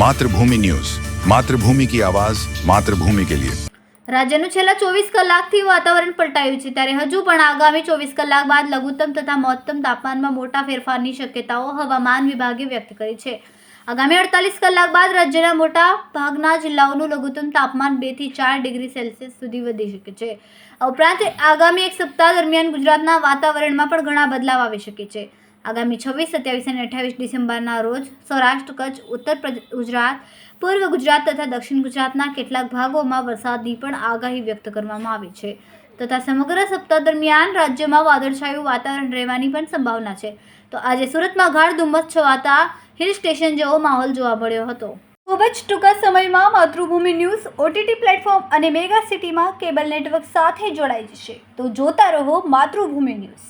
Mathrubhumi news. Mathrubhumi કી આવાજ, માતૃભૂમિ કે લિયે. રાજ્યનું છેલ્લા ચોવીસ કલાકથી વાતાવરણ પલટાયું છે, ત્યારે હજુ પણ આગામી ચોવીસ કલાક બાદ લઘુત્તમ તથા મહત્તમ તાપમાનમાં મોટા ફેરફારની શક્યતાઓ હવામાન વિભાગે વ્યક્ત કરી છે. આગામી અડતાલીસ કલાક બાદ રાજ્યના મોટા ભાગના જિલ્લાઓનું લઘુત્તમ તાપમાન બેથી ચાર ડિગ્રી સેલ્સિયસ સુધી વધી શકે છે. ઉપરાંત આગામી એક સપ્તાહ દરમિયાન ગુજરાતના વાતાવરણમાં પણ ઘણા બદલાવ આવી શકે છે. આગામી છવ્વીસ, સત્યાવીસ અને અઠ્યાવીસ ડિસેમ્બરના રોજ સૌરાષ્ટ્ર, કચ્છ, ઉત્તર ગુજરાત, પૂર્વ ગુજરાત તથા દક્ષિણ ગુજરાતના કેટલાક ભાગોમાં વરસાદની પણ આગાહી વ્યક્ત કરવામાં આવી છે. તથા સમગ્ર સપ્તાહ દરમિયાન રાજ્યમાં વાદળછાયું વાતાવરણ રહેવાની પણ સંભાવના છે. તો આજે સુરતમાં ગાઢ ધુમ્મસ છવાતા હિલ સ્ટેશન જેવો માહોલ જોવા મળ્યો હતો. ખૂબ જ ટૂંકા સમયમાં માતૃભૂમિ ન્યૂઝ ઓટીટી પ્લેટફોર્મ અને મેગા સિટીમાં કેબલ નેટવર્ક સાથે જોડાઈ જશે. તો જોતા રહો માતૃભૂમિ ન્યૂઝ.